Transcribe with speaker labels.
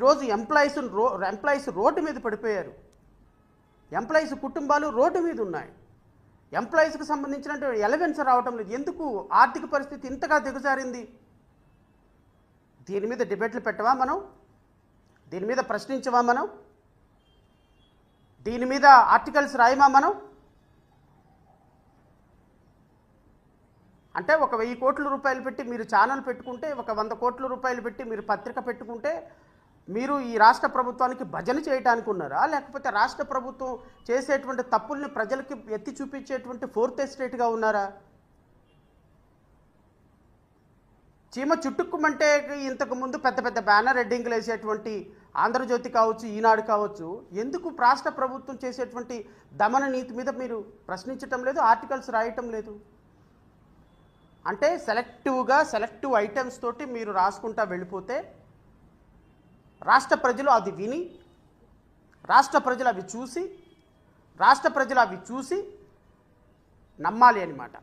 Speaker 1: ఈరోజు ఎంప్లాయీస్ రో employees road మీద పడిపోయారు. ఎంప్లాయీస్ కుటుంబాలు రోడ్డు మీద ఉన్నాయి. ఎంప్లాయీస్కి సంబంధించిన ఎలవెన్స్ రావటం లేదు. ఎందుకు? ఆర్థిక పరిస్థితి ఇంతగా దిగజారింది. దీని మీద డిబేట్లు పెట్టవా మనం? దీని మీద ప్రశ్నించవా మనం? దీని మీద ఆర్టికల్స్ రాయమా మనం? అంటే ఒక వెయ్యి కోట్ల రూపాయలు పెట్టి మీరు ఛానల్ పెట్టుకుంటే ఒక వంద కోట్ల రూపాయలు పెట్టి మీరు పత్రిక పెట్టుకుంటే మీరు ఈ రాష్ట్ర ప్రభుత్వానికి భజన చేయడానికి ఉన్నారా? లేకపోతే రాష్ట్ర ప్రభుత్వం చేసేటువంటి తప్పుల్ని ప్రజలకి ఎత్తి చూపించేటువంటి ఫోర్త్ ఎస్టేట్గా ఉన్నారా? చీమ చుట్టుకుమంటే ఇంతకు ముందు పెద్ద పెద్ద బ్యానర్ హెడ్డింగ్లు వేసేటువంటి ఆంధ్రజ్యోతి కావచ్చు ఈనాడు కావచ్చు ఎందుకు రాష్ట్ర ప్రభుత్వం చేసేటువంటి దమన నీతి మీద మీరు ప్రశ్నించటం లేదు ఆర్టికల్స్ రాయటం లేదు? అంటే సెలెక్టివ్గా సెలెక్టివ్ ఐటమ్స్ తోటి మీరు రాసుకుంటా వెళ్ళిపోతే రాష్ట్ర ప్రజలు అది విని రాష్ట్ర ప్రజలు అవి చూసి రాష్ట్ర ప్రజలు అవి చూసి నమ్మాలి అనమాట